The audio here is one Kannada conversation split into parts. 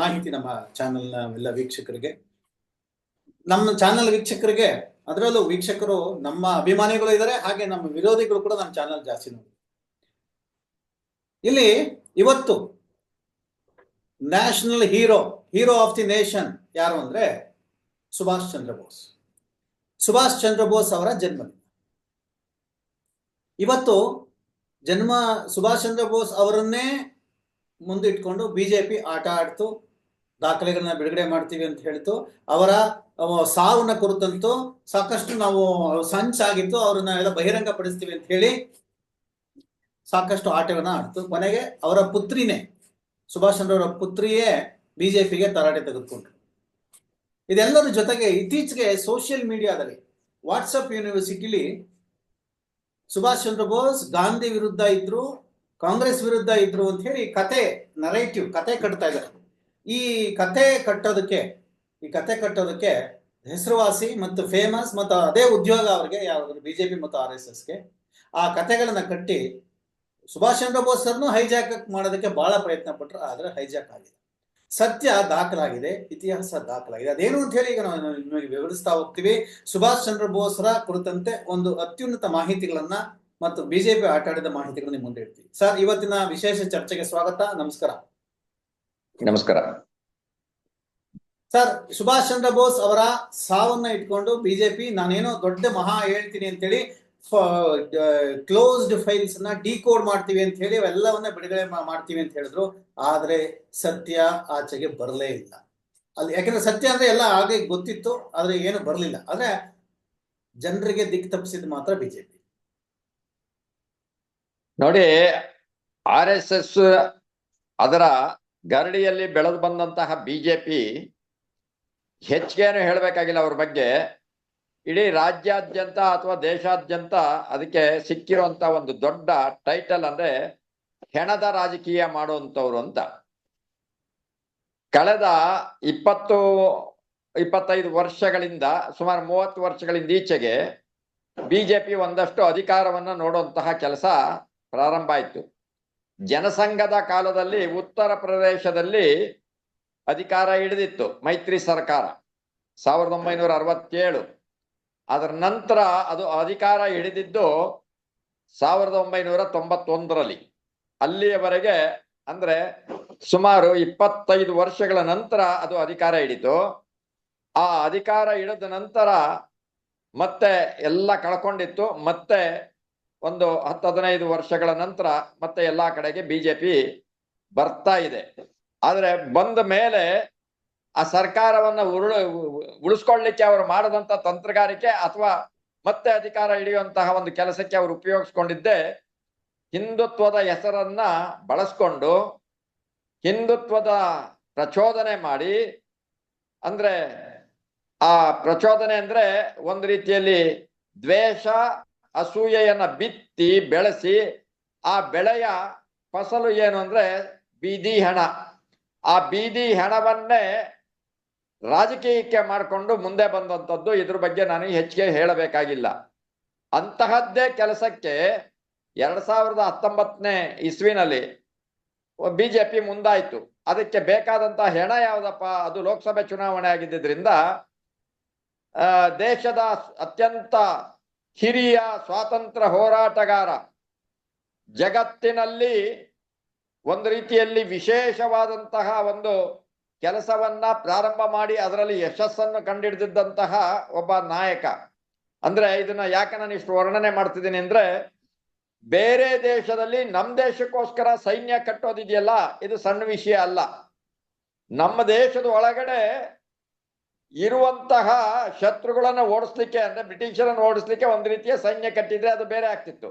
ಮಾಹಿತಿ ನಮ್ಮ ಚಾನೆಲ್ನ ಎಲ್ಲ ವೀಕ್ಷಕರಿಗೆ. ನಮ್ಮ ಚಾನೆಲ್ ವೀಕ್ಷಕರಿಗೆ, ಅದರಲ್ಲೂ ವೀಕ್ಷಕರು ನಮ್ಮ ಅಭಿಮಾನಿಗಳು ಇದ್ದಾರೆ ಹಾಗೆ ನಮ್ಮ ವಿರೋಧಿಗಳು ಕೂಡ ನಮ್ಮ ಚಾನೆಲ್ ಜಾಸ್ತಿ ನೋಡಿ ಇಲ್ಲಿ ಇವತ್ತು national hero hero of the nation ಯಾರು ಅಂದ್ರೆ ಸುಭಾಷ್ ಚಂದ್ರ ಬೋಸ್. ಸುಭಾಷ್ ಚಂದ್ರ ಬೋಸ್ ಅವರ ಜನ್ಮದಿನ ಇವತ್ತು ಜನ್ಮ ಸುಭಾಷ್ ಚಂದ್ರ ಬೋಸ್ ಅವರನ್ನೇ ಮುಂದಿಟ್ಕೊಂಡು ಬಿಜೆಪಿ ಆಟ ಆಡ್ತು. ದಾಖಲೆಗಳನ್ನ ಬಿಡುಗಡೆ ಮಾಡ್ತೀವಿ ಅಂತ ಹೇಳ್ತು. ಅವರ ಸಾವನ್ನ ಕುರಿತಂತೂ ಸಾಕಷ್ಟು ನಾವು ಸಂಚಾಗಿತ್ತು ಅವ್ರನ್ನ ಎಲ್ಲ ಬಹಿರಂಗ ಪಡಿಸ್ತೀವಿ ಅಂತ ಹೇಳಿ ಸಾಕಷ್ಟು ಆಟಗಳನ್ನ ಆಡ್ತು. ಕೊನೆಗೆ ಅವರ ಪುತ್ರಿನೇ, ಸುಭಾಷ್ ಚಂದ್ರ ಅವರ ಪುತ್ರಿಯೇ ಬಿಜೆಪಿಗೆ ತರಾಟೆ ತೆಗೆದುಕೊಂಡ್ರು. ಇದೆಲ್ಲರ ಜೊತೆಗೆ ಇತ್ತೀಚೆಗೆ ಸೋಷಿಯಲ್ ಮೀಡಿಯಾದಲ್ಲಿ ವಾಟ್ಸಪ್ ಯೂನಿವರ್ಸಿಟಿಲಿ ಸುಭಾಷ್ ಚಂದ್ರ ಬೋಸ್ ಗಾಂಧಿ ವಿರುದ್ಧ ಇದ್ರು, ಕಾಂಗ್ರೆಸ್ ವಿರುದ್ಧ ಇದ್ರು ಅಂತ ಹೇಳಿ ಕತೆ ನರೇಟಿವ್ ಕತೆ ಕಟ್ತಾ ಇದ್ದಾರೆ. ಈ ಕತೆ ಕಟ್ಟೋದಕ್ಕೆ, ಈ ಕತೆ ಕಟ್ಟೋದಕ್ಕೆ ಹೆಸರುವಾಸಿ ಮತ್ತು ಫೇಮಸ್ ಮತ್ತು ಅದೇ ಉದ್ಯೋಗ ಅವರಿಗೆ ಯಾವ್ದು ಬಿಜೆಪಿ ಮತ್ತು ಆರ್ ಎಸ್ ಎಸ್ಗೆ ಆ ಕತೆಗಳನ್ನ ಕಟ್ಟಿ ಸುಭಾಷ್ ಚಂದ್ರ ಬೋಸ್ ಹೈಜಾಕ್ ಮಾಡೋದಕ್ಕೆ ಬಹಳ ಪ್ರಯತ್ನ ಪಟ್ಟರು ಆದ್ರೆ ಹೈಜಾಕ್ ಆಗಿದೆ. ಸತ್ಯ ದಾಖಲಾಗಿದೆ, ಇತಿಹಾಸ ದಾಖಲಾಗಿದೆ. ಅದೇನು ಅಂತ ಹೇಳಿ ಈಗ ನಾವು ನಿಮಗೆ ವಿವರಿಸ್ತಾ ಹೋಗ್ತೀವಿ. ಸುಭಾಷ್ ಚಂದ್ರ ಬೋಸ್ರ ಕುರಿತಂತೆ ಒಂದು ಅತ್ಯುನ್ನತ ಮಾಹಿತಿಗಳನ್ನ ಮತ್ತು ಬಿಜೆಪಿ ಆಟಾಡಿದ ಮಾಹಿತಿಗಳನ್ನ ಮುಂದೆ ಇಡ್ತೀವಿ. ಸರ್, ಇವತ್ತಿನ ವಿಶೇಷ ಚರ್ಚೆಗೆ ಸ್ವಾಗತ, ನಮಸ್ಕಾರ. ನಮಸ್ಕಾರ. ಸರ್ ಸುಭಾಷ್ ಚಂದ್ರ ಬೋಸ್ ಅವರ ಸಾವನ್ನ ಇಟ್ಕೊಂಡು ಬಿಜೆಪಿ ನಾನೇನೋ ದೊಡ್ಡ ಮಹಾ ಹೇಳ್ತೀನಿ ಅಂತೇಳಿ ಕ್ಲೋಸ್ಡ್ ಫೈಲ್ಸ್ನ ಡಿಕೋಡ್ ಮಾಡ್ತೀವಿ ಅಂತ ಹೇಳಿ ಅವೆಲ್ಲವನ್ನ ಬಿಡುಗಡೆ ಮಾಡ್ತೀವಿ ಅಂತ ಹೇಳಿದ್ರು. ಆದ್ರೆ ಸತ್ಯ ಆಚೆಗೆ ಬರಲೇ ಇಲ್ಲ. ಅಲ್ಲಿ ಯಾಕಂದ್ರೆ ಸತ್ಯ ಅಂದ್ರೆ ಎಲ್ಲ ಹಾಗೆ ಗೊತ್ತಿತ್ತು ಆದ್ರೆ ಏನು ಬರಲಿಲ್ಲ. ಆದ್ರೆ ಜನರಿಗೆ ದಿಕ್ಕು ತಪ್ಪಿಸಿದ್ ಮಾತ್ರ ಬಿಜೆಪಿ. ನೋಡಿ ಆರ್ ಎಸ್ ಎಸ್ ಅದರ ಗರಡಿಯಲ್ಲಿ ಬೆಳೆದು ಬಂದಂತಹ ಬಿಜೆಪಿ ಹೆಚ್ಚಿಗೇನು ಹೇಳಬೇಕಾಗಿಲ್ಲ ಅವ್ರ ಬಗ್ಗೆ. ಇಡೀ ರಾಜ್ಯಾದ್ಯಂತ ಅಥವಾ ದೇಶಾದ್ಯಂತ ಅದಕ್ಕೆ ಸಿಕ್ಕಿರುವಂತ ಒಂದು ದೊಡ್ಡ ಟೈಟಲ್ ಅಂದ್ರೆ ಹೆಣದ ರಾಜಕೀಯ ಮಾಡುವಂಥವ್ರು ಅಂತ. ಕಳೆದ ಇಪ್ಪತ್ತು, ಇಪ್ಪತ್ತೈದು ವರ್ಷಗಳಿಂದ, ಸುಮಾರು ಮೂವತ್ತು ವರ್ಷಗಳಿಂದ ಈಚೆಗೆ ಬಿಜೆಪಿ ಒಂದಷ್ಟು ಅಧಿಕಾರವನ್ನ ನೋಡುವಂತಹ ಕೆಲಸ ಪ್ರಾರಂಭ ಆಯಿತು. ಜನಸಂಘದ ಕಾಲದಲ್ಲಿ ಉತ್ತರ ಪ್ರದೇಶದಲ್ಲಿ ಅಧಿಕಾರ ಹಿಡಿದಿತ್ತು, ಮೈತ್ರಿ ಸರ್ಕಾರ. ಸಾವಿರದ ಒಂಬೈನೂರ ಅರವತ್ತೇಳು. ಅದರ ನಂತರ ಅದು ಅಧಿಕಾರ ಹಿಡಿದಿದ್ದು ಸಾವಿರದ ಒಂಬೈನೂರ ತೊಂಬತ್ತೊಂದರಲ್ಲಿ. ಅಲ್ಲಿಯವರೆಗೆ ಅಂದ್ರೆ ಸುಮಾರು ಇಪ್ಪತ್ತೈದು ವರ್ಷಗಳ ನಂತರ ಅದು ಅಧಿಕಾರ ಹಿಡಿತು. ಆ ಅಧಿಕಾರ ಹಿಡಿದ ನಂತರ ಮತ್ತೆ ಎಲ್ಲ ಕಳ್ಕೊಂಡಿತ್ತು, ಮತ್ತೆ ಒಂದು ಹತ್ತು ಹದಿನೈದು ವರ್ಷಗಳ ನಂತರ ಮತ್ತೆ ಎಲ್ಲಾ ಕಡೆಗೆ ಬಿಜೆಪಿ ಬರ್ತಾ ಇದೆ. ಆದ್ರೆ ಬಂದ ಮೇಲೆ ಆ ಸರ್ಕಾರವನ್ನ ಉರುಳು, ಉಳಿಸ್ಕೊಳ್ಳಿಕ್ಕೆ ಅವರು ಮಾಡದಂತ ತಂತ್ರಗಾರಿಕೆ ಅಥವಾ ಮತ್ತೆ ಅಧಿಕಾರ ಹಿಡಿಯುವಂತಹ ಒಂದು ಕೆಲಸಕ್ಕೆ ಅವರು ಉಪಯೋಗಿಸ್ಕೊಂಡಿದ್ದೆ ಹಿಂದುತ್ವದ ಹೆಸರನ್ನ ಬಳಸ್ಕೊಂಡು ಹಿಂದುತ್ವದ ಪ್ರಚೋದನೆ ಮಾಡಿ, ಅಂದ್ರೆ ಆ ಪ್ರಚೋದನೆ ಅಂದ್ರೆ ಒಂದು ರೀತಿಯಲ್ಲಿ ದ್ವೇಷ ಅಸೂಯೆಯನ್ನ ಬಿತ್ತಿ ಬೆಳೆಸಿ, ಆ ಬೆಳೆಯ ಫಸಲು ಏನು ಅಂದ್ರೆ ಬೀದಿ ಹಣ. ಆ ಬೀದಿ ಹಣವನ್ನೇ ರಾಜಕೀಯಕ್ಕೆ ಮಾಡಿಕೊಂಡು ಮುಂದೆ ಬಂದಂಥದ್ದು ಇದ್ರ ಬಗ್ಗೆ ನಾನು ಹೆಚ್ಚಿಗೆ ಹೇಳಬೇಕಾಗಿಲ್ಲ. ಅಂತಹದ್ದೇ ಕೆಲಸಕ್ಕೆ ಎರಡ್ ಸಾವಿರದ ಹತ್ತೊಂಬತ್ತನೇ ಇಸ್ವಿನಲ್ಲಿ ಬಿಜೆಪಿ ಮುಂದಾಯ್ತು. ಅದಕ್ಕೆ ಬೇಕಾದಂತ ಹೆಣ ಯಾವ್ದಪ್ಪ? ಅದು ಲೋಕಸಭೆ ಚುನಾವಣೆ ಆಗಿದ್ದರಿಂದ ದೇಶದ ಅತ್ಯಂತ ಹಿರಿಯ ಸ್ವಾತಂತ್ರ್ಯ ಹೋರಾಟಗಾರ. ಜಗತ್ತಿನಲ್ಲಿ ಒಂದು ರೀತಿಯಲ್ಲಿ ವಿಶೇಷವಾದಂತಹ ಒಂದು ಕೆಲಸವನ್ನ ಪ್ರಾರಂಭ ಮಾಡಿ ಅದರಲ್ಲಿ ಯಶಸ್ಸನ್ನು ಕಂಡಿಡಿದಂತಹ ಒಬ್ಬ ನಾಯಕ. ಅಂದ್ರೆ ಇದನ್ನ ಯಾಕೆ ನಾನು ಇಷ್ಟು ವರ್ಣನೆ ಮಾಡ್ತಿದ್ದೀನಿ ಅಂದ್ರೆ, ಬೇರೆ ದೇಶದಲ್ಲಿ ನಮ್ಮ ದೇಶಕ್ಕೋಸ್ಕರ ಸೈನ್ಯ ಕಟ್ಟೋದಿದೆಯಲ್ಲ, ಇದು ಸಣ್ಣ ವಿಷಯ ಅಲ್ಲ. ನಮ್ಮ ದೇಶದ ಒಳಗಡೆ ಇರುವಂತಹ ಶತ್ರುಗಳನ್ನ ಓಡಿಸ್ಲಿಕ್ಕೆ ಅಂದ್ರೆ ಬ್ರಿಟಿಷರನ್ನು ಓಡಿಸ್ಲಿಕ್ಕೆ ಒಂದು ರೀತಿಯ ಸೈನ್ಯ ಕಟ್ಟಿದ್ರೆ ಅದು ಬೇರೆ ಆಗ್ತಿತ್ತು.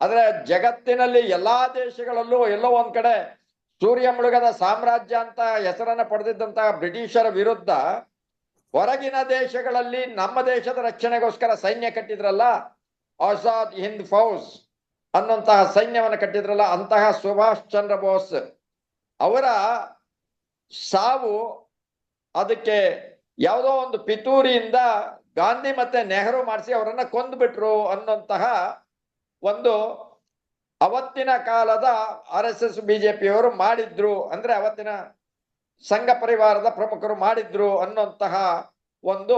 ಆದ್ರೆ ಜಗತ್ತಿನಲ್ಲಿ ಎಲ್ಲಾ ದೇಶಗಳಲ್ಲೂ ಎಲ್ಲೋ ಒಂದ್ ಕಡೆ ಸೂರ್ಯ ಮುಳುಗದ ಸಾಮ್ರಾಜ್ಯ ಅಂತ ಹೆಸರನ್ನ ಪಡೆದಿದ್ದಂತಹ ಬ್ರಿಟಿಷರ ವಿರುದ್ಧ ಹೊರಗಿನ ದೇಶಗಳಲ್ಲಿ ನಮ್ಮ ದೇಶದ ರಕ್ಷಣೆಗೋಸ್ಕರ ಸೈನ್ಯ ಕಟ್ಟಿದ್ರಲ್ಲ, ಆಜಾದ್ ಹಿಂದ್ ಫೌಜ್ ಅನ್ನುವಂತಹ ಸೈನ್ಯವನ್ನು ಕಟ್ಟಿದ್ರಲ್ಲ, ಅಂತಹ ಸುಭಾಷ್ ಚಂದ್ರ ಬೋಸ್ ಅವರ ಸಾವು ಅದಕ್ಕೆ ಯಾವುದೋ ಒಂದು ಪಿತೂರಿಯಿಂದ ಗಾಂಧಿ ಮತ್ತೆ ನೆಹರು ಮಾಡಿಸಿ ಅವರನ್ನ ಕೊಂದ್ಬಿಟ್ರು ಅನ್ನೋಂತಹ ಒಂದು ಅವತ್ತಿನ ಕಾಲದ ಆರ್ ಎಸ್ ಎಸ್ ಬಿಜೆಪಿಯವರು ಮಾಡಿದ್ರು. ಅಂದ್ರೆ ಅವತ್ತಿನ ಸಂಘ ಪರಿವಾರದ ಪ್ರಮುಖರು ಮಾಡಿದ್ರು ಅನ್ನೋಂತಹ ಒಂದು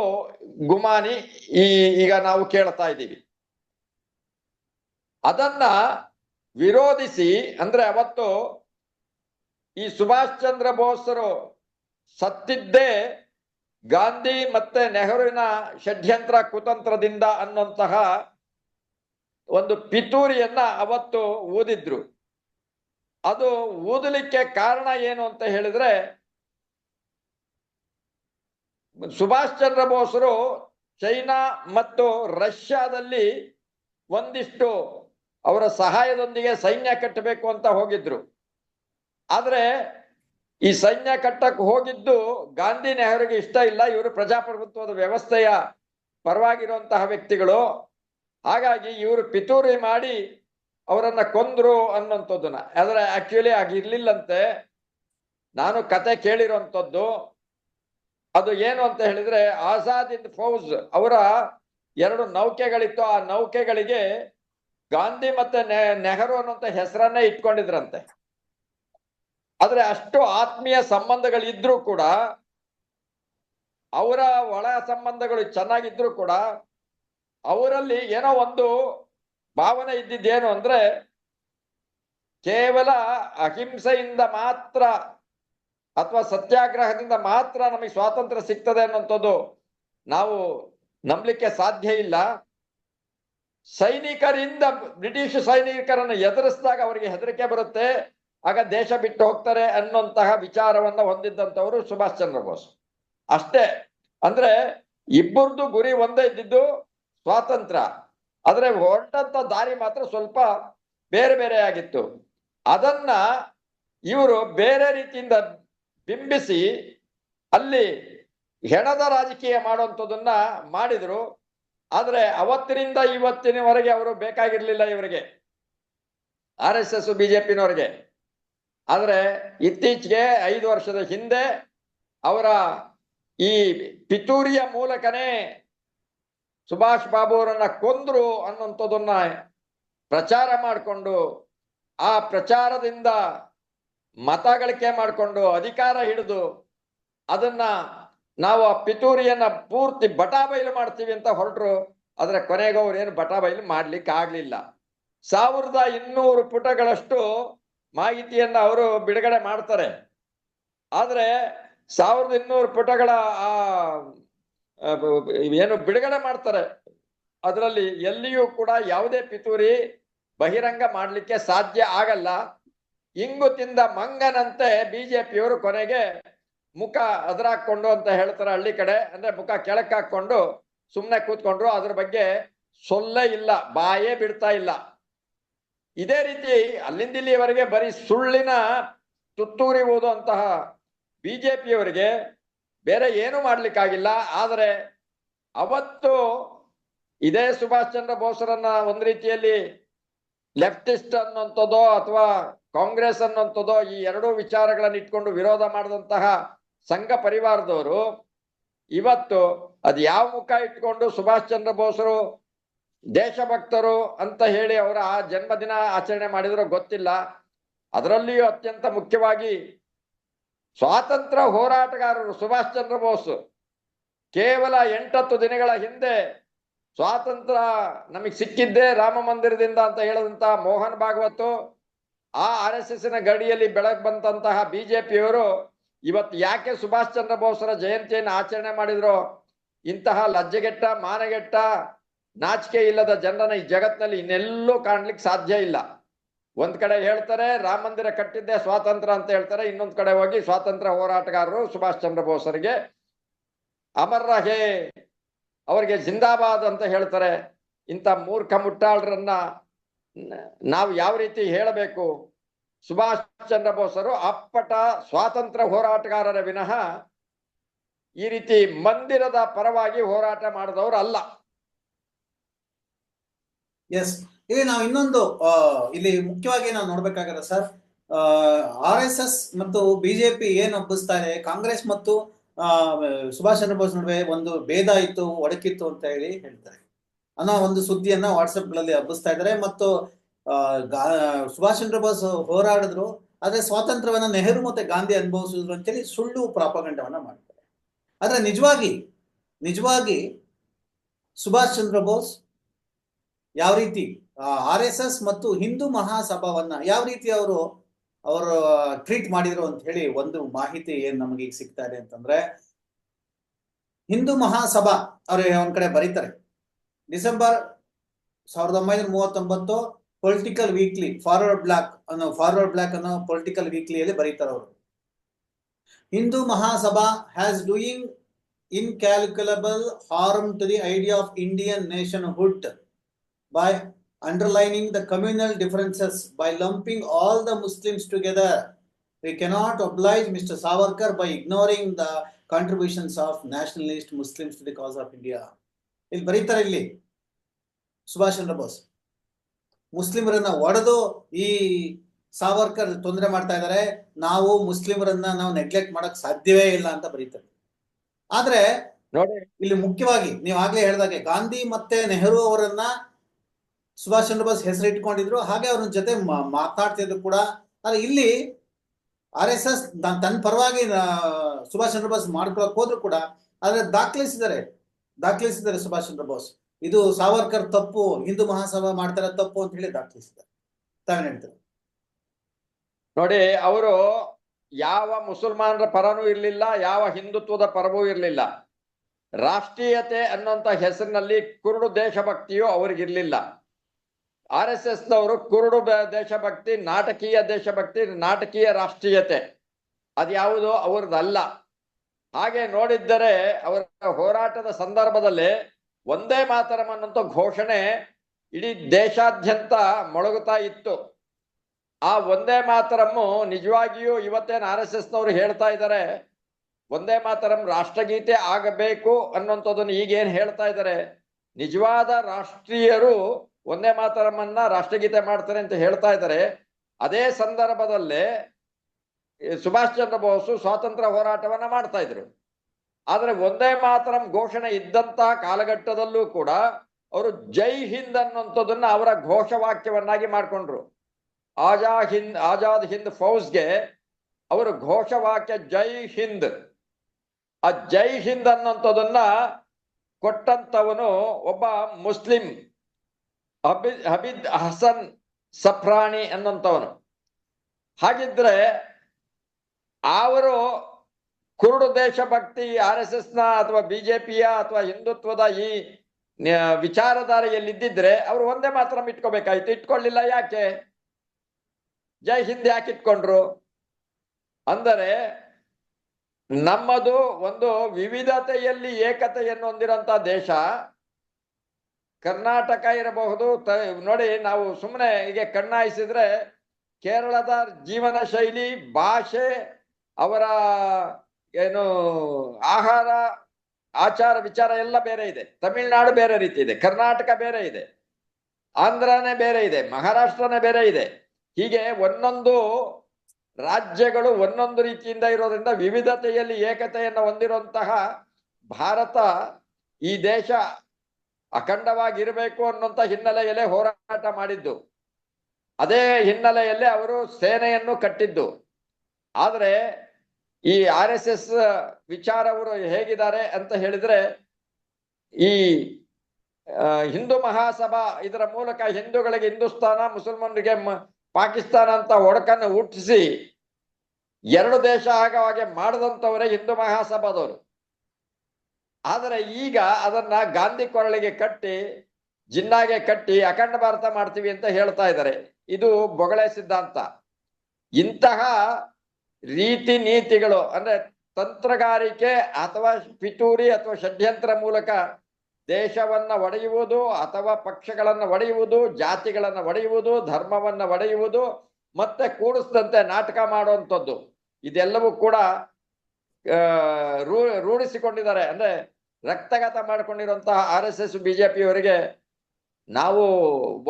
ಗುಮಾನಿ ಈ ಈಗ ನಾವು ಕೇಳ್ತಾ ಇದ್ದೀವಿ. ಅದನ್ನ ವಿರೋಧಿಸಿ ಅಂದ್ರೆ ಅವತ್ತು ಈ ಸುಭಾಷ್ ಚಂದ್ರ ಬೋಸರು ಸತ್ತಿದ್ದೇ ಗಾಂಧಿ ಮತ್ತೆ ನೆಹರುವಿನ ಷಡ್ಯಂತ್ರ ಕುತಂತ್ರದಿಂದ ಅನ್ನುವಂತಹ ಒಂದು ಪಿತೂರಿಯನ್ನ ಅವತ್ತು ಊದಿದ್ರು. ಅದು ಊದಲಿಕ್ಕೆ ಕಾರಣ ಏನು ಅಂತ ಹೇಳಿದ್ರೆ, ಸುಭಾಷ್ ಚಂದ್ರ ಬೋಸರು ಚೈನಾ ಮತ್ತು ರಷ್ಯಾದಲ್ಲಿ ಒಂದಿಷ್ಟು ಅವರ ಸಹಾಯದೊಂದಿಗೆ ಸೈನ್ಯ ಕಟ್ಟಬೇಕು ಅಂತ ಹೋಗಿದ್ರು. ಆದ್ರೆ ಈ ಸೈನ್ಯ ಕಟ್ಟಕ್ಕೆ ಹೋಗಿದ್ದು ಗಾಂಧಿ ನೆಹರುಗೆ ಇಷ್ಟ ಇಲ್ಲ. ಇವರು ಪ್ರಜಾಪ್ರಭುತ್ವದ ವ್ಯವಸ್ಥೆಯ ಪರವಾಗಿರುವಂತಹ ವ್ಯಕ್ತಿಗಳು. ಹಾಗಾಗಿ ಇವರು ಪಿತೂರಿ ಮಾಡಿ ಅವರನ್ನ ಕೊಂದ್ರು ಅನ್ನುವಂಥದ್ದನ್ನ. ಆದ್ರೆ ಆಕ್ಚುಲಿ ಆಗಿರ್ಲಿಲ್ಲಂತೆ. ನಾನು ಕತೆ ಕೇಳಿರುವಂಥದ್ದು. ಅದು ಏನು ಅಂತ ಹೇಳಿದ್ರೆ ಆಜಾದ್ ಇಂದ್ ಫೌಜ್ ಅವರ ಎರಡು ನೌಕೆಗಳಿತ್ತು. ಆ ನೌಕೆಗಳಿಗೆ ಗಾಂಧಿ ಮತ್ತೆ ನೆಹರು ಅನ್ನುವಂಥ ಹೆಸರನ್ನೇ ಇಟ್ಕೊಂಡಿದ್ರಂತೆ. ಆದ್ರೆ ಅಷ್ಟು ಆತ್ಮೀಯ ಸಂಬಂಧಗಳಿದ್ರೂ ಕೂಡ, ಅವರ ಒಳ ಸಂಬಂಧಗಳು ಚೆನ್ನಾಗಿದ್ರು ಕೂಡ, ಅವರಲ್ಲಿ ಏನೋ ಒಂದು ಭಾವನೆ ಇದ್ದಿದ್ದೇನು ಅಂದ್ರೆ, ಕೇವಲ ಅಹಿಂಸೆಯಿಂದ ಮಾತ್ರ ಅಥವಾ ಸತ್ಯಾಗ್ರಹದಿಂದ ಮಾತ್ರ ನಮಗೆ ಸ್ವಾತಂತ್ರ್ಯ ಸಿಗ್ತದೆ ಅನ್ನೋಂಥದ್ದು ನಾವು ನಂಬಲಿಕ್ಕೆ ಸಾಧ್ಯ ಇಲ್ಲ. ಸೈನಿಕರಿಂದ ಬ್ರಿಟಿಷ್ ಸೈನಿಕರನ್ನು ಎದುರಿಸಿದಾಗ ಅವರಿಗೆ ಹೆದರಿಕೆ ಬರುತ್ತೆ. ಆಗ ದೇಶ ಬಿಟ್ಟು ಹೋಗ್ತಾರೆ ಅನ್ನುವಂತಹ ವಿಚಾರವನ್ನ ಹೊಂದಿದ್ದಂಥವರು ಸುಭಾಷ್ ಚಂದ್ರ ಬೋಸ್. ಅಷ್ಟೇ, ಅಂದ್ರೆ ಇಬ್ಬರದು ಗುರಿ ಒಂದೇ ಇದ್ದಿದ್ದು ಸ್ವಾತಂತ್ರ್ಯ ಆದ್ರೆ ಹೊರಟಂತ ದಾರಿ ಮಾತ್ರ ಸ್ವಲ್ಪ ಬೇರೆ ಬೇರೆ ಆಗಿತ್ತು. ಅದನ್ನ ಇವರು ಬೇರೆ ರೀತಿಯಿಂದ ಬಿಂಬಿಸಿ ಅಲ್ಲಿ ಹೆಣದ ರಾಜಕೀಯ ಮಾಡುವಂಥದ್ದನ್ನ ಮಾಡಿದ್ರು. ಆದ್ರೆ ಅವತ್ತಿನಿಂದ ಇವತ್ತಿನವರೆಗೆ ಅವರು ಬೇಕಾಗಿರ್ಲಿಲ್ಲ ಇವರಿಗೆ. ಆರ್ ಎಸ್ ಎಸ್ ಬಿಜೆಪಿನವರಿಗೆ ಆದ್ರೆ ಇತ್ತೀಚೆಗೆ ಐದು ವರ್ಷದ ಹಿಂದೆ ಅವರ ಈ ಪಿತೂರಿಯ ಮೂಲಕನೇ ಸುಭಾಷ್ ಬಾಬು ಅವರನ್ನ ಕೊಂದ್ರು ಅನ್ನುವಂಥದ್ದನ್ನ ಪ್ರಚಾರ ಮಾಡಿಕೊಂಡು ಆ ಪ್ರಚಾರದಿಂದ ಮತ ಗಳಿಕೆ ಮಾಡಿಕೊಂಡು ಅಧಿಕಾರ ಹಿಡಿದು ಅದನ್ನ ನಾವು ಆ ಪಿತೂರಿಯನ್ನ ಪೂರ್ತಿ ಬಟಾಬೈಲು ಮಾಡ್ತೀವಿ ಅಂತ ಹೊರಟರು. ಆದ್ರೆ ಕೊನೆಗೆ ಅವ್ರು ಏನು ಬಟಾಬೈಲು ಮಾಡ್ಲಿಕ್ಕೆ ಆಗ್ಲಿಲ್ಲ. ಸಾವಿರದ ಇನ್ನೂರು ಪುಟಗಳಷ್ಟು ಮಾಹಿತಿಯನ್ನ ಅವರು ಬಿಡುಗಡೆ ಮಾಡ್ತಾರೆ. ಆದರೆ ಸಾವಿರದ ಇನ್ನೂರು ಪುಟಗಳ ಆ ಬ- ಬ- ಏನು ಬಿಡುಗಡೆ ಮಾಡ್ತಾರೆ. ಅದರಲ್ಲಿ ಎಲ್ಲಿಯೂ ಕೂಡ ಯಾವುದೇ ಪಿತೂರಿ ಬಹಿರಂಗ ಮಾಡಲಿಕ್ಕೆ ಸಾಧ್ಯ ಆಗಲ್ಲ. ಇಂಗು ತಿಂದ ಮಂಗನಂತೆ ಬಿಜೆಪಿಯವರು ಕೊನೆಗೆ ಮುಖ ಅದರಾಕೊಂಡು ಅಂತ ಹೇಳ್ತಾರೆ ಹಳ್ಳಿ ಕಡೆ. ಅಂದ್ರೆ ಮುಖ ಕೆಳಕ್ ಹಾಕೊಂಡು ಸುಮ್ಮನೆ ಕೂತ್ಕೊಂಡ್ರು ಅದ್ರ ಬಗ್ಗೆ ಸೊಲ್ಲೇ ಇಲ್ಲ, ಬಾಯೇ ಬಿಡ್ತಾ ಇಲ್ಲ. ಇದೇ ರೀತಿ ಅಲ್ಲಿಂದ ಇಲ್ಲಿಯವರೆಗೆ ಬರೀ ಸುಳ್ಳಿನ ತುತ್ತೂರಿ ಓದುವಂತಹ ಬಿಜೆಪಿಯವರಿಗೆ ಬೇರೆ ಏನು ಮಾಡ್ಲಿಕ್ಕಾಗಿಲ್ಲ. ಆದರೆ ಅವತ್ತು ಇದೇ ಸುಭಾಷ್ ಚಂದ್ರ ಬೋಸರನ್ನ ಒಂದ್ ರೀತಿಯಲ್ಲಿ ಲೆಫ್ಟಿಸ್ಟ್ ಅನ್ನುವಂಥದ್ದೋ ಅಥವಾ ಕಾಂಗ್ರೆಸ್ ಅನ್ನುವಂಥದ್ದೋ ಈ ಎರಡೂ ವಿಚಾರಗಳನ್ನು ಇಟ್ಕೊಂಡು ವಿರೋಧ ಮಾಡಿದಂತಹ ಸಂಘ ಪರಿವಾರದವರು ಇವತ್ತು ಅದು ಯಾವ ಮುಖ ಇಟ್ಕೊಂಡು ಸುಭಾಷ್ ಚಂದ್ರ ಬೋಸರು ದೇಶಭಕ್ತರು ಅಂತ ಹೇಳಿ ಅವರ ಆ ಜನ್ಮದಿನ ಆಚರಣೆ ಮಾಡಿದ್ರು ಗೊತ್ತಿಲ್ಲ. ಅದರಲ್ಲಿಯೂ ಅತ್ಯಂತ ಮುಖ್ಯವಾಗಿ ಸ್ವಾತಂತ್ರ್ಯ ಹೋರಾಟಗಾರರು ಸುಭಾಷ್ ಚಂದ್ರ ಬೋಸ್ ಕೇವಲ ಎಂಟತ್ತು ದಿನಗಳ ಹಿಂದೆ ಸ್ವಾತಂತ್ರ್ಯ ನಮಗೆ ಸಿಕ್ಕಿದ್ದೇ ರಾಮ ಮಂದಿರದಿಂದ ಅಂತ ಹೇಳಿದಂತ ಮೋಹನ್ ಭಾಗವತ್, ಆ ಆರ್ ಎಸ್ ಎಸ್ನ ಗಡಿಯಲ್ಲಿ ಬೆಳಗ್ ಬಂದಂತಹ ಬಿಜೆಪಿಯವರು ಇವತ್ತು ಯಾಕೆ ಸುಭಾಷ್ ಚಂದ್ರ ಬೋಸ್ರ ಜಯಂತಿಯನ್ನು ಆಚರಣೆ ಮಾಡಿದ್ರು, ಇಂತಹ ಲಜ್ಜೆಗೆಟ್ಟ, ಮಾನಗೆಟ್ಟ ನಾಚಿಕೆ ಇಲ್ಲದ ಜನರನ್ನ ಈ ಜಗತ್ತಿನಲ್ಲಿ ಇನ್ನೆಲ್ಲೂ ಕಾಣ್ಲಿಕ್ಕೆ ಸಾಧ್ಯ ಇಲ್ಲ. ಒಂದ್ ಕಡೆ ಹೇಳ್ತಾರೆ, ರಾಮ ಮಂದಿರ ಕಟ್ಟಿದ್ದೆ ಸ್ವಾತಂತ್ರ್ಯ ಅಂತ ಹೇಳ್ತಾರೆ. ಇನ್ನೊಂದ್ ಕಡೆ ಹೋಗಿ ಸ್ವಾತಂತ್ರ್ಯ ಹೋರಾಟಗಾರರು ಸುಭಾಷ್ ಚಂದ್ರ ಬೋಸರಿಗೆ ಅಮರ್ ರಹೇ, ಅವರಿಗೆ ಜಿಂದಾಬಾದ್ ಅಂತ ಹೇಳ್ತಾರೆ. ಇಂಥ ಮೂರ್ಖ ಮುಟ್ಟಾಳರನ್ನ ನಾವು ಯಾವ ರೀತಿ ಹೇಳಬೇಕು? ಸುಭಾಷ್ ಚಂದ್ರ ಬೋಸರು ಅಪ್ಪಟ ಸ್ವಾತಂತ್ರ್ಯ ಹೋರಾಟಗಾರರ ವಿನಃ ಈ ರೀತಿ ಮಂದಿರದ ಪರವಾಗಿ ಹೋರಾಟ ಮಾಡಿದವರು ಅಲ್ಲ. ಎಸ್ ಇಲ್ಲಿ ನಾವು ಇನ್ನೊಂದು ಇಲ್ಲಿ ಮುಖ್ಯವಾಗಿ ನಾವು ನೋಡ್ಬೇಕಾಗತ್ತೆ ಸರ್ ಆರ್ ಎಸ್ ಎಸ್ ಮತ್ತು ಬಿಜೆಪಿ ಏನ್ ಹಬ್ಬಿಸ್ತಾರೆ ಕಾಂಗ್ರೆಸ್ ಮತ್ತು ಸುಭಾಷ್ ಚಂದ್ರ ಬೋಸ್ ನಡುವೆ ಒಂದು ಭೇದ ಇತ್ತು, ಒಡಕಿತ್ತು ಅಂತ ಹೇಳಿ ಹೇಳ್ತಾರೆ. ಅನ್ನೋ ಒಂದು ಸುದ್ದಿಯನ್ನ ವಾಟ್ಸಪ್ಗಳಲ್ಲಿ ಹಬ್ಬಿಸ್ತಾ ಇದ್ದಾರೆ ಮತ್ತು ಸುಭಾಷ್ ಚಂದ್ರ ಬೋಸ್ ಹೋರಾಡಿದ್ರು, ಆದ್ರೆ ಸ್ವಾತಂತ್ರ್ಯವನ್ನ ನೆಹರು ಮತ್ತೆ ಗಾಂಧಿ ಅನುಭವಿಸಿದ್ರು ಅಂತೇಳಿ ಸುಳ್ಳು ಪ್ರಾಪಗಂಡವನ್ನ ಮಾಡ್ತಾರೆ. ಆದ್ರೆ ನಿಜವಾಗಿ ನಿಜವಾಗಿ ಸುಭಾಷ್ ಚಂದ್ರ ಬೋಸ್ ಯಾವ ರೀತಿ? ಆರ್ ಎಸ್ ಎಸ್ ಮತ್ತು ಹಿಂದೂ ಮಹಾಸಭಾವನ್ನ ಯಾವ ರೀತಿ ಅವರು ಅವರು ಟ್ರೀಟ್ ಮಾಡಿದ್ರು ಅಂತ ಹೇಳಿ ಒಂದು ಮಾಹಿತಿ ಏನ್ ನಮಗೆ ಈಗ ಸಿಗ್ತಾ ಇದೆ ಅಂತಂದ್ರೆ, ಹಿಂದೂ ಮಹಾಸಭಾ, ಅವ್ರು ಒಂದ್ ಕಡೆ ಬರೀತಾರೆ. ಡಿಸೆಂಬರ್ ಸಾವಿರದ ಒಂಬೈನೂರ ಮೂವತ್ತೊಂಬತ್ತು ಪೊಲಿಟಿಕಲ್ ವೀಕ್ಲಿ, ಫಾರ್ವರ್ಡ್ ಬ್ಲಾಕ್ ಅನ್ನೋ, ಫಾರ್ವರ್ಡ್ ಬ್ಲಾಕ್ ಅನ್ನೋ ಪೊಲಿಟಿಕಲ್ ವೀಕ್ಲಿಯಲ್ಲಿ ಬರೀತಾರೆ ಅವರು. Hindu Mahasabha has doing incalculable harm to the idea of Indian nationhood by underlining the communal differences by lumping all the Muslims together. We cannot oblige Mr. Savarkar by ignoring the contributions of nationalist Muslims to the cause of India. ಇಲ್ಲಿ ಬರೀತಾರೆ ಇಲ್ಲಿ ಸುಭಾಷ್ ಚಂದ್ರ ಬೋಸ್ ಮುಸ್ಲಿಮರನ್ನ ಒಡೆದು ಈ ಸಾವರ್ಕರ್ ತೊಂದರೆ ಮಾಡ್ತಾ ಇದ್ದಾರೆ ನಾವು ಮುಸ್ಲಿಮರನ್ನ ನಾವು ನೆಗ್ಲೆಕ್ಟ್ ಮಾಡಕ್ ಸಾಧ್ಯವೇ ಇಲ್ಲ ಅಂತ ಬರೀತಾರೆ ಆದ್ರೆ ನೋಡಿ ಇಲ್ಲಿ ಮುಖ್ಯವಾಗಿ ನೀವು ಆಗ್ಲೇ ಹೇಳಿದಾಗೆ ಗಾಂಧಿ ಮತ್ತೆ ನೆಹರು ಅವರನ್ನ ಸುಭಾಷ್ ಚಂದ್ರ ಬೋಸ್ ಹೆಸರು ಇಟ್ಕೊಂಡಿದ್ರು. ಹಾಗೆ ಅವ್ರ ಜೊತೆ ಮಾತಾಡ್ತಿದ್ರು ಕೂಡ. ಆದ್ರೆ ಇಲ್ಲಿ ಆರ್ ಎಸ್ ಎಸ್ ತನ್ನ ಪರವಾಗಿ ಸುಭಾಷ್ ಚಂದ್ರ ಬೋಸ್ ಮಾಡ್ಕೊಳಕ್ ಹೋದ್ರು ಕೂಡ ಆದ್ರೆ ದಾಖಲಿಸಿದ್ದಾರೆ. ದಾಖಲಿಸಿದ್ದಾರೆ ಸುಭಾಷ್ ಚಂದ್ರ ಬೋಸ್. ಇದು ಸಾವರ್ಕರ್ ತಪ್ಪು, ಹಿಂದೂ ಮಹಾಸಭಾ ಮಾಡ್ತಾರೆ ತಪ್ಪು ಅಂತ ಹೇಳಿ ದಾಖಲಿಸಿದ್ದಾರೆ. ತಾವೇನ್ ಹೇಳ್ತಾರೆ? ನೋಡಿ, ಅವರು ಯಾವ ಮುಸಲ್ಮಾನರ ಪರನೂ ಇರಲಿಲ್ಲ, ಯಾವ ಹಿಂದುತ್ವದ ಪರವೂ ಇರಲಿಲ್ಲ. ರಾಷ್ಟ್ರೀಯತೆ ಅನ್ನುವಂತ ಹೆಸರಿನಲ್ಲಿ ಕುರುಡು ದೇಶಭಕ್ತಿಯು ಅವ್ರಿಗಿರ್ಲಿಲ್ಲ. ಆರ್ ಎಸ್ ಎಸ್ ನವರು ಕುರುಡು ದೇಶಭಕ್ತಿ, ನಾಟಕೀಯ ದೇಶಭಕ್ತಿ, ನಾಟಕೀಯ ರಾಷ್ಟ್ರೀಯತೆ. ಅದ್ಯಾವುದು ಅವ್ರದ್ದಲ್ಲ. ಹಾಗೆ ನೋಡಿದ್ದರೆ ಅವರ ಹೋರಾಟದ ಸಂದರ್ಭದಲ್ಲಿ ಒಂದೇ ಮಾತರಂ ಅನ್ನುವಂಥ ಘೋಷಣೆ ಇಡೀ ದೇಶಾದ್ಯಂತ ಮೊಳಗುತ್ತಾ ಇತ್ತು. ಆ ಒಂದೇ ಮಾತರಮ್ಮು ನಿಜವಾಗಿಯೂ ಇವತ್ತೇನು ಆರ್ ಎಸ್ ಎಸ್ನವರು ಹೇಳ್ತಾ ಇದ್ದಾರೆ, ಒಂದೇ ಮಾತರಂ ರಾಷ್ಟ್ರಗೀತೆ ಆಗಬೇಕು ಅನ್ನುವಂಥದ್ದನ್ನು ಈಗೇನು ಹೇಳ್ತಾ ಇದ್ದಾರೆ, ನಿಜವಾದ ರಾಷ್ಟ್ರೀಯರು ಒಂದೇ ಮಾತರಮ್ಮನ್ನ ರಾಷ್ಟ್ರಗೀತೆ ಮಾಡ್ತಾರೆ ಅಂತ ಹೇಳ್ತಾ ಇದ್ದಾರೆ. ಅದೇ ಸಂದರ್ಭದಲ್ಲೇ ಸುಭಾಷ್ ಚಂದ್ರ ಬೋಸು ಸ್ವಾತಂತ್ರ್ಯ ಹೋರಾಟವನ್ನ ಮಾಡ್ತಾ ಇದ್ರು. ಆದ್ರೆ ಒಂದೇ ಮಾತರಂ ಘೋಷಣೆ ಇದ್ದಂತಹ ಕಾಲಘಟ್ಟದಲ್ಲೂ ಕೂಡ ಅವರು ಜೈ ಹಿಂದ್ ಅನ್ನುವಂಥದ್ದನ್ನ ಅವರ ಘೋಷವಾಕ್ಯವನ್ನಾಗಿ ಮಾಡ್ಕೊಂಡ್ರು. ಆಜಾ ಹಿಂದ್, ಆಜಾದ್ ಹಿಂದ್ ಫೌಜ್ಗೆ ಅವರು ಘೋಷವಾಕ್ಯ ಜೈ ಹಿಂದ್. ಆ ಜೈ ಹಿಂದ್ ಅನ್ನುವಂಥದ್ದನ್ನ ಕೊಟ್ಟಂತವನು ಒಬ್ಬ ಮುಸ್ಲಿಂ. ಹಬಿ ಹಬೀದ್ ಹಸನ್ ಸಫ್ರಾಣಿ ಅನ್ನಂಥವನು ಹಾಗಿದ್ರೆ ಅವರು ಕುರುಡು ದೇಶಭಕ್ತಿ, ಆರ್ ಎಸ್ ಎಸ್ನ ಅಥವಾ ಬಿಜೆಪಿಯ ಅಥವಾ ಹಿಂದುತ್ವದ ಈ ವಿಚಾರಧಾರೆಯಲ್ಲಿದ್ದಿದ್ರೆ ಅವರು ಒಂದೇ ಮಾತ್ರ ಇಟ್ಕೋಬೇಕಾಯ್ತು ಇಟ್ಕೊಳ್ಳಿಲ್ಲ ಯಾಕೆ? ಜೈ ಹಿಂದ್ ಯಾಕೆ ಇಟ್ಕೊಂಡ್ರು? ಅಂದರೆ ನಮ್ಮದು ಒಂದು ವಿವಿಧತೆಯಲ್ಲಿ ಏಕತೆಯನ್ನು ಹೊಂದಿರುವಂತಹ ದೇಶ ಕರ್ನಾಟಕ ಇರಬಹುದು. ತ- ನೋಡಿ, ನಾವು ಸುಮ್ಮನೆ ಹೀಗೆ ಕಣ್ಣಾಯಿಸಿದ್ರೆ ಕೇರಳದ ಜೀವನ ಶೈಲಿ, ಭಾಷೆ, ಅವರ, ಏನು, ಆಹಾರ, ಆಚಾರ, ವಿಚಾರ ಎಲ್ಲ ಬೇರೆ ಇದೆ. ತಮಿಳ್ನಾಡು ಬೇರೆ ರೀತಿ ಇದೆ. ಕರ್ನಾಟಕ ಬೇರೆ ಇದೆ. ಆಂಧ್ರನೇ ಬೇರೆ ಇದೆ. ಮಹಾರಾಷ್ಟ್ರನೇ ಬೇರೆ ಇದೆ. ಹೀಗೆ ಒಂದೊಂದು ರಾಜ್ಯಗಳು ಒಂದೊಂದು ರೀತಿಯಿಂದ ಇರೋದ್ರಿಂದ ವಿವಿಧತೆಯಲ್ಲಿ ಏಕತೆಯನ್ನು ಹೊಂದಿರುವಂತಹ ಭಾರತ ಈ ದೇಶ ಅಖಂಡವಾಗಿರಬೇಕು ಅನ್ನುವಂತ ಹಿನ್ನೆಲೆಯಲ್ಲೇ ಹೋರಾಟ ಮಾಡಿದ್ದು. ಅದೇ ಹಿನ್ನೆಲೆಯಲ್ಲೇ ಅವರು ಸೇನೆಯನ್ನು ಕಟ್ಟಿದ್ದು. ಆದರೆ ಈ ಆರ್ ಎಸ್ ಎಸ್ ವಿಚಾರವರು ಹೇಗಿದ್ದಾರೆ ಅಂತ ಹೇಳಿದ್ರೆ, ಈ ಹಿಂದೂ ಮಹಾಸಭಾ ಇದರ ಮೂಲಕ ಹಿಂದೂಗಳಿಗೆ ಹಿಂದೂಸ್ತಾನ, ಮುಸಲ್ಮಾನರಿಗೆ ಪಾಕಿಸ್ತಾನ ಅಂತ ಒಡಕನ್ನು ಹುಟ್ಟಿಸಿ ಎರಡು ದೇಶ ಆಗವಾಗೆ ಮಾಡದಂತವರೇ ಹಿಂದೂ ಮಹಾಸಭಾದವರು. ಆದರೆ ಈಗ ಅದನ್ನ ಗಾಂಧಿ ಕೊರಳಿಗೆ ಕಟ್ಟಿ, ಜಿನ್ನಾಗೆ ಕಟ್ಟಿ ಅಖಂಡ ಭಾರತ ಮಾಡ್ತೀವಿ ಅಂತ ಹೇಳ್ತಾ ಇದ್ದಾರೆ. ಇದು ಬೊಗಳೆ ಸಿದ್ಧಾಂತ. ಇಂತಹ ರೀತಿ ನೀತಿಗಳು, ಅಂದ್ರೆ ತಂತ್ರಗಾರಿಕೆ ಅಥವಾ ಪಿತೂರಿ ಅಥವಾ ಷಡ್ಯಂತ್ರ ಮೂಲಕ ದೇಶವನ್ನ ಒಡೆಯುವುದು ಅಥವಾ ಪಕ್ಷಗಳನ್ನು ಒಡೆಯುವುದು, ಜಾತಿಗಳನ್ನ ಒಡೆಯುವುದು, ಧರ್ಮವನ್ನ ಒಡೆಯುವುದು, ಮತ್ತೆ ಕೂಡಿಸದಂತೆ ನಾಟಕ ಮಾಡುವಂಥದ್ದು. ಇದೆಲ್ಲವೂ ಕೂಡ ರೂಢಿಸಿಕೊಂಡಿದ್ದಾರೆ. ಅಂದ್ರೆ ರಕ್ತಗತ ಮಾಡಿಕೊಂಡಿರುವಂತಹ ಆರ್ ಎಸ್ ಎಸ್ ಬಿಜೆಪಿಯವರಿಗೆ ನಾವು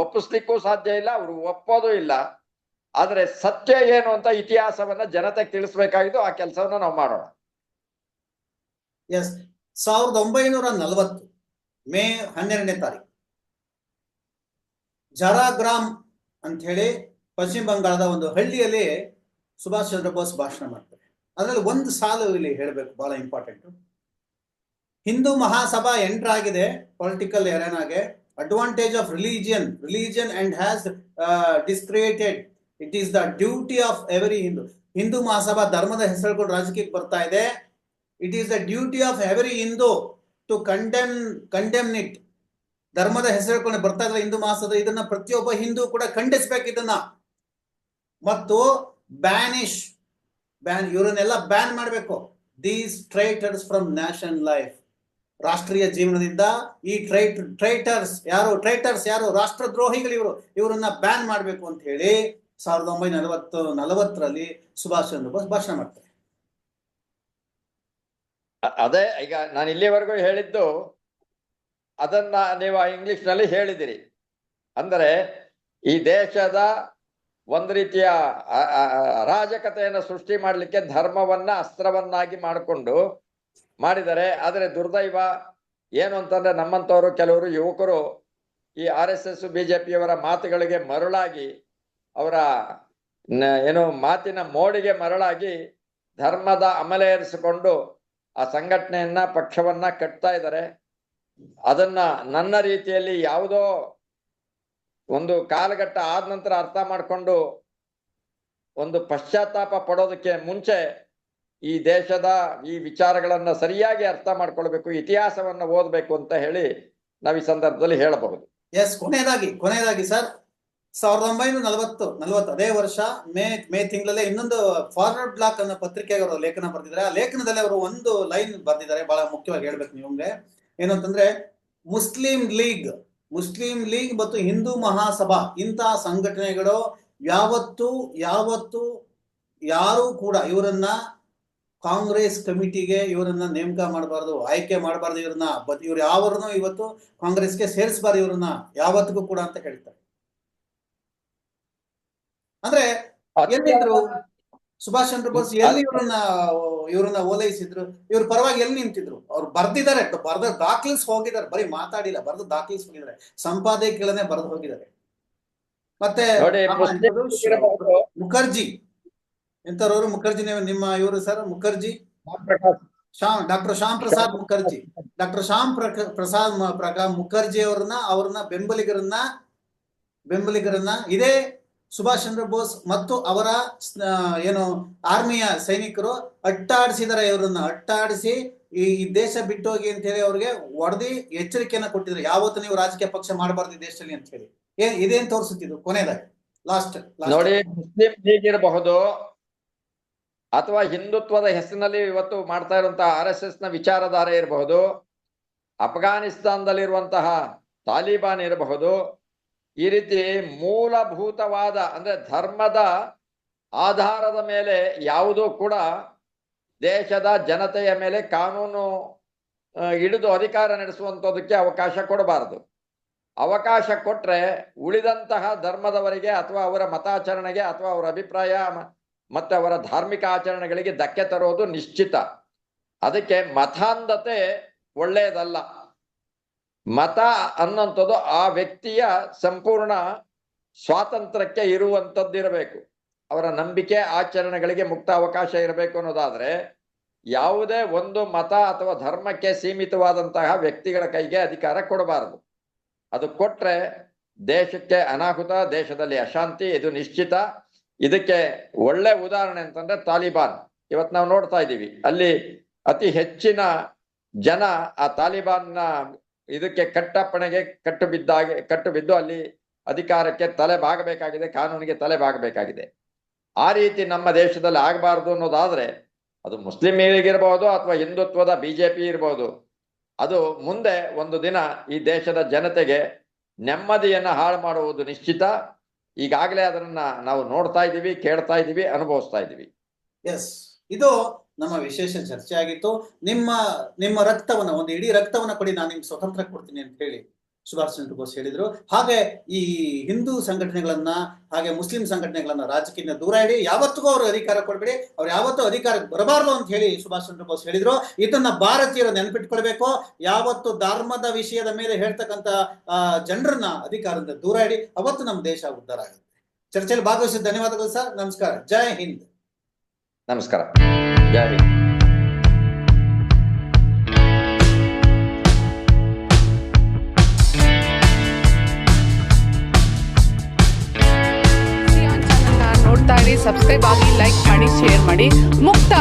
ಒಪ್ಪಿಸ್ಲಿಕ್ಕೂ ಸಾಧ್ಯ ಇಲ್ಲ, ಅವರು ಒಪ್ಪೋದು ಇಲ್ಲ. ಆದ್ರೆ ಸತ್ಯ ಏನು ಅಂತ ಇತಿಹಾಸವನ್ನ ಜನತೆಗೆ ತಿಳಿಸ್ಬೇಕಾಗಿದ್ದು ಆ ಕೆಲಸವನ್ನ ನಾವು ಮಾಡೋಣ. ಎಸ್ ಸಾವಿರದ ಒಂಬೈನೂರ ನಲವತ್ತು, ಮೇ ಹನ್ನೆರಡನೇ ತಾರೀಕು. ಜರಾಗ್ರಾಮ್ ಅಂತ ಹೇಳಿ ಪಶ್ಚಿಮ ಬಂಗಾಳದ ಒಂದು ಹಳ್ಳಿಯಲ್ಲಿ ಸುಭಾಷ್ ಚಂದ್ರ ಬೋಸ್ ಭಾಷಣ ಮಾಡ್ತಾರೆ. ಅದರಲ್ಲಿ ಒಂದು ಸಾಲು ಇಲ್ಲಿ ಹೇಳಬೇಕು, ಬಹಳ ಇಂಪಾರ್ಟೆಂಟ್ ಹಿಂದೂ ಮಹಾಸಭಾ ಎಂಟರ್ ಆಗಿದೆ political ಎರೆನಾಗೆ advantage of religion religion and has desecrated it is the duty of every Hindu Hindu Mahasabha ಧರ್ಮದ ಹೆಸರುಗಳು ರಾಜಕೀಯಕ್ಕೆ ಬರ್ತಾ ಇದೆ. It is the duty of every Hindu to condemn condemn it ಧರ್ಮದ ಹೆಸರುಗಳು ಬರ್ತಾ ಇದ್ರೆ ಹಿಂದೂ ಮಹಾಸಭಾ ಇದನ್ನ ಪ್ರತಿಯೊಬ್ಬ ಹಿಂದೂ ಕೂಡ ಖಂಡಿಸ್ಬೇಕು ಇದನ್ನ. ಮತ್ತು ಬ್ಯಾನಿಶ್ ಬ್ಯಾನ್ ಇವರನ್ನೆಲ್ಲ ಬ್ಯಾನ್ ಮಾಡಬೇಕು. These traitors from national life ರಾಷ್ಟ್ರೀಯ ಜೀವನದಿಂದ ಈ ಟ್ರೈಟ್ ಟ್ರೈಟರ್ಸ್ ಯಾರು ಟ್ರೈಟರ್ಸ್ ಯಾರು, ರಾಷ್ಟ್ರದ್ರೋಹಿಗಳು ಇವರು. ಇವರನ್ನ ಬ್ಯಾನ್ ಮಾಡಬೇಕು ಅಂತ ಹೇಳಿ ಸಾವಿರದ ಒಂಬೈನೂರ ನಲವತ್ತು, ನಲವತ್ತರಲ್ಲಿ ಸುಭಾಷ್ ಚಂದ್ರ ಬೋಸ್ ಭಾಷಣ ಮಾಡ್ತಾರೆ. ಅದೇ, ಈಗ ನಾನು ಇಲ್ಲಿವರೆಗೂ ಹೇಳಿದ್ದು ಅದನ್ನ ನೀವು ಇಂಗ್ಲಿಷ್ನಲ್ಲಿ ಹೇಳಿದಿರಿ. ಅಂದರೆ ಈ ದೇಶದ ಒಂದು ರೀತಿಯ ಅರಾಜಕತೆಯನ್ನು ಸೃಷ್ಟಿ ಮಾಡಲಿಕ್ಕೆ ಧರ್ಮವನ್ನ ಅಸ್ತ್ರವನ್ನಾಗಿ ಮಾಡಿಕೊಂಡು ಮಾಡಿದರೆ ಆದರೆ ದುರ್ದೈವ ಏನು ಅಂತಂದ್ರೆ ನಮ್ಮಂತವರು ಕೆಲವರು ಯುವಕರು ಈ ಆರ್ ಎಸ್ ಎಸ್ ಬಿಜೆಪಿಯವರ ಮಾತುಗಳಿಗೆ ಮರುಳಾಗಿ ಅವರ ಏನು ಮಾತಿನ ಮೋಡಿಗೆ ಮರಳಾಗಿ ಧರ್ಮದ ಅಮಲೆ ಏರಿಸಿಕೊಂಡು ಆ ಸಂಘಟನೆಯನ್ನ, ಪಕ್ಷವನ್ನ ಕಟ್ತಾ ಇದ್ದಾರೆ. ಅದನ್ನ ನನ್ನ ರೀತಿಯಲ್ಲಿ ಯಾವುದೋ ಒಂದು ಕಾಲಘಟ್ಟ ಆದ ನಂತರ ಅರ್ಥ ಮಾಡಿಕೊಂಡು ಒಂದು ಪಶ್ಚಾತ್ತಾಪ ಪಡೋದಕ್ಕೆ ಮುಂಚೆ ಈ ದೇಶದ ಈ ವಿಚಾರಗಳನ್ನ ಸರಿಯಾಗಿ ಅರ್ಥ ಮಾಡ್ಕೊಳ್ಬೇಕು, ಇತಿಹಾಸವನ್ನ ಓದಬೇಕು ಅಂತ ಹೇಳಿ ನಾವು ಈ ಸಂದರ್ಭದಲ್ಲಿ ಹೇಳಬಹುದು. ಎಸ್ ಕೊನೆಯದಾಗಿ ಕೊನೆಯದಾಗಿ ಸರ್ ಸಾವಿರದ ಒಂಬೈನೂರ ನಲವತ್ತು ನಲವತ್ತು, ಅದೇ ವರ್ಷ ಮೇ ಮೇ ತಿಂಗಳಲ್ಲೇ ಇನ್ನೊಂದು ಫಾರ್ವರ್ಡ್ ಬ್ಲಾಕ್ ಅನ್ನೋ ಪತ್ರಿಕೆಗೆ ಅವರು ಲೇಖನ ಬರೆದಿದ್ದಾರೆ. ಆ ಲೇಖನದಲ್ಲಿ ಅವರು ಒಂದು ಲೈನ್ ಬರೆದಿದ್ದಾರೆ, ಬಹಳ ಮುಖ್ಯವಾಗಿ ಹೇಳ್ಬೇಕು ನಿಮ್ಗೆ ಏನು ಅಂತಂದ್ರೆ ಮುಸ್ಲಿಂ ಲೀಗ್ ಮುಸ್ಲಿಂ ಲೀಗ್ ಮತ್ತು ಹಿಂದೂ ಮಹಾಸಭಾ ಇಂತಹ ಸಂಘಟನೆಗಳು ಯಾವತ್ತು ಯಾವತ್ತು, ಯಾರು ಕೂಡ ಇವರನ್ನ ಕಾಂಗ್ರೆಸ್ ಕಮಿಟಿಗೆ ಇವರನ್ನ ನೇಮಕ ಮಾಡಬಾರ್ದು, ಆಯ್ಕೆ ಮಾಡಬಾರ್ದು ಇವ್ರನ್ನ. ಬಟ್ ಇವ್ರು ಯಾವ್ರು ಇವತ್ತು ಕಾಂಗ್ರೆಸ್ಗೆ ಸೇರಿಸಬಾರ್ದು ಇವ್ರನ್ನ. ಯಾವತ್ತಿಗೂ ಕೂಡ ಅಂತ ಹೇಳ್ತಾರೆ ಅಂದ್ರೆ ಸುಭಾಷ್ ಚಂದ್ರ ಬೋಸ್ ಎಲ್ಲಿ ಇವ್ರನ್ನ ಇವ್ರನ್ನ ಓಲೈಸಿದ್ರು ಇವ್ರ ಪರವಾಗಿ ಎಲ್ಲಿ ನಿಂತಿದ್ರು? ಅವ್ರು ಬರ್ದಿದ್ದಾರೆ ಬರ್ದ ದಾಖಲಿಸ್ ಹೋಗಿದ್ದಾರೆ ಬರೀ ಮಾತಾಡಿಲ್ಲ ಬರ್ದು ದಾಖಲಿಸ್ ಹೋಗಿದ್ದಾರೆ. ಸಂಪಾದಕಗಳನ್ನೇ ಬರ್ದು ಹೋಗಿದ್ದಾರೆ. ಮತ್ತೆ ಮುಖರ್ಜಿ. ಎಂತರವರು ಮುಖರ್ಜಿ ನೀವು- ನಿಮ್ಮ ಇವರು sir Mukherjee? Sham doctor Shyam Prasad Mukherjee. Doctor Shyam Prasad ಪ್ರಕಾ Mukherjee ಅವ್ರನ್ನ ಅವ್ರನ್ನ ಬೆಂಬಲಿಗರನ್ನ ಬೆಂಬಲಿಗರನ್ನ ಇದೇ ಸುಭಾಷ್ ಚಂದ್ರ ಬೋಸ್ ಮತ್ತು ಅವರ ಏನು ಆರ್ಮಿಯ ಸೈನಿಕರು ಅಟ್ಟಾಡಿಸಿದಾರೆ ಇವರನ್ನ. ಅಟ್ಟಾಡಿಸಿ ಈ ದೇಶ ದೇಶ ಬಿಟ್ಟೋಗಿ ಅಂತ ಹೇಳಿ ಅವ್ರಿಗೆ ಒಡೆದಿ ಎಚ್ಚರಿಕೆಯನ್ನ ಕೊಟ್ಟಿದ್ರು ಯಾವತ್ತು ನೀವು ರಾಜಕೀಯ ಪಕ್ಷ ಮಾಡಬಾರ್ದು ದೇಶದಲ್ಲಿ ಅಂತ ಹೇಳಿ. ಏನ್, ಇದೇನ್ ತೋರಿಸುತ್ತಿದ್ರು ಕೊನೆಯದಾಗಿ? ಲಾಸ್ಟ್ ನೋಡಿ, ಮುಸ್ಲಿಂ ಲೀಗ್ ಇರಬಹುದು ಅಥವಾ ಹಿಂದುತ್ವದ ಹೆಸರಿನಲ್ಲಿ ಇವತ್ತು ಮಾಡ್ತಾ ಇರುವಂತಹ ಆರ್ ಎಸ್ ಎಸ್ನ ವಿಚಾರಧಾರೆ ಇರಬಹುದು. ಅಫ್ಘಾನಿಸ್ತಾನದಲ್ಲಿರುವಂತಹ ತಾಲಿಬಾನ್ ಇರಬಹುದು. ಈ ರೀತಿ ಮೂಲಭೂತವಾದ, ಅಂದ್ರೆ ಧರ್ಮದ ಆಧಾರದ ಮೇಲೆ ಯಾವುದೂ ಕೂಡ ದೇಶದ ಜನತೆಯ ಮೇಲೆ ಕಾನೂನು ಹಿಡಿದು ಅಧಿಕಾರ ನಡೆಸುವಂಥದ್ದಕ್ಕೆ ಅವಕಾಶ ಕೊಡಬಾರದು. ಅವಕಾಶ ಕೊಟ್ರೆ ಉಳಿದಂತಹ ಧರ್ಮದವರಿಗೆ ಅಥವಾ ಅವರ ಮತಾಚರಣೆಗೆ ಅಥವಾ ಅವರ ಅಭಿಪ್ರಾಯ ಮತ್ತೆ ಅವರ ಧಾರ್ಮಿಕ ಆಚರಣೆಗಳಿಗೆ ಧಕ್ಕೆ ತರೋದು ನಿಶ್ಚಿತ. ಅದಕ್ಕೆ ಮತಾಂಧತೆ ಒಳ್ಳೆಯದಲ್ಲ. ಮತ ಅನ್ನೋಂಥದ್ದು ಆ ವ್ಯಕ್ತಿಯ ಸಂಪೂರ್ಣ ಸ್ವಾತಂತ್ರ್ಯಕ್ಕೆ ಇರುವಂಥದ್ದಿರಬೇಕು ಅವರ ನಂಬಿಕೆ ಆಚರಣೆಗಳಿಗೆ ಮುಕ್ತ ಅವಕಾಶ ಇರಬೇಕು ಅನ್ನೋದಾದ್ರೆ ಯಾವುದೇ ಒಂದು ಮತ ಅಥವಾ ಧರ್ಮಕ್ಕೆ ಸೀಮಿತವಾದಂತಹ ವ್ಯಕ್ತಿಗಳ ಕೈಗೆ ಅಧಿಕಾರ ಕೊಡಬಾರದು. ಅದು ಕೊಟ್ರೆ ದೇಶಕ್ಕೆ ಅನಾಹುತ, ದೇಶದಲ್ಲಿ ಅಶಾಂತಿ, ಇದು ನಿಶ್ಚಿತ. ಇದಕ್ಕೆ ಒಳ್ಳೆ ಉದಾಹರಣೆ ಅಂತಂದ್ರೆ ತಾಲಿಬಾನ್. ಇವತ್ತು ನಾವು ನೋಡ್ತಾ ಇದ್ದೀವಿ. ಅಲ್ಲಿ ಅತಿ ಹೆಚ್ಚಿನ ಜನ ಆ ತಾಲಿಬಾನ್ನ ಇದಕ್ಕೆ ಕಟ್ಟಪ್ಪಣೆಗೆ ಕಟ್ಟು ಬಿದ್ದಾಗೆ, ಕಟ್ಟು ಬಿದ್ದು ಅಲ್ಲಿ ಅಧಿಕಾರಕ್ಕೆ ತಲೆ ಬಾಗಬೇಕಾಗಿದೆ, ಕಾನೂನಿಗೆ ತಲೆ ಬಾಗಬೇಕಾಗಿದೆ. ಆ ರೀತಿ ನಮ್ಮ ದೇಶದಲ್ಲಿ ಆಗಬಾರದು ಅನ್ನೋದಾದ್ರೆ ಅದು ಮುಸ್ಲಿಂ ಇರಬಹುದು ಅಥವಾ ಹಿಂದುತ್ವದ ಬಿಜೆಪಿ ಇರಬಹುದು ಅದು ಮುಂದೆ ಒಂದು ದಿನ ಈ ದೇಶದ ಜನತೆಗೆ ನೆಮ್ಮದಿಯನ್ನ ಹಾಳು ಮಾಡುವುದು ನಿಶ್ಚಿತ. ಈಗಾಗಲೇ ಅದನ್ನ ನಾವು ನೋಡ್ತಾ ಇದ್ದೀವಿ, ಕೇಳ್ತಾ ಇದ್ದೀವಿ, ಅನುಭವಿಸ್ತಾ ಇದ್ದೀವಿ. ಎಸ್ ಇದು ನಮ್ಮ ವಿಶೇಷ ಚರ್ಚೆ ಆಗಿತ್ತು. ನಿಮ್ಮ ನಿಮ್ಮ ರಕ್ತವನ್ನ, ಒಂದು ಇಡೀ ರಕ್ತವನ್ನ ಕೊಡಿ, ನಾನು ನಿಮ್ಗೆ ಸ್ವತಂತ್ರ ಕೊಡ್ತೀನಿ ಅಂತ ಹೇಳಿ ಸುಭಾಷ್ ಚಂದ್ರ ಬೋಸ್ ಹೇಳಿದ್ರು. ಹಾಗೆ ಈ ಹಿಂದೂ ಸಂಘಟನೆಗಳನ್ನ, ಹಾಗೆ ಮುಸ್ಲಿಂ ಸಂಘಟನೆಗಳನ್ನ ರಾಜಕೀಯ ದೂರ ಇಡಿ. ಯಾವತ್ತಿಗೂ ಅವರು ಅಧಿಕಾರ ಕೊಡಬೇಡಿ. ಅವ್ರು ಯಾವತ್ತೂ ಅಧಿಕಾರಕ್ಕೆ ಬರಬಾರ್ದು ಅಂತ ಹೇಳಿ ಸುಭಾಷ್ ಚಂದ್ರ ಬೋಸ್ ಹೇಳಿದ್ರು. ಇದನ್ನ ಭಾರತೀಯರು ನೆನಪಿಟ್ಕೊಳ್ಬೇಕು. ಯಾವತ್ತು ಧರ್ಮದ ವಿಷಯದ ಮೇಲೆ ಹೇಳ್ತಕ್ಕಂತ ಜನರನ್ನ ಅಧಿಕಾರದಿಂದ ದೂರ ಇಡಿ. ಅವತ್ತು ನಮ್ಮ ದೇಶ ಉದ್ಧಾರ ಆಗುತ್ತೆ. ಚರ್ಚೆಯಲ್ಲಿ ಭಾಗವಹಿಸಿದ ಧನ್ಯವಾದಗಳು ಸರ್. ನಮಸ್ಕಾರ. ಜೈ ಹಿಂದ್. ನಮಸ್ಕಾರ. dari ಸಬ್ಸ್ಕ್ರೈಬ್ ಆಗಿ ಲೈಕ್ ಮಾಡಿ ಶೇರ್ ಮಾಡಿ ಮುಕ್ತ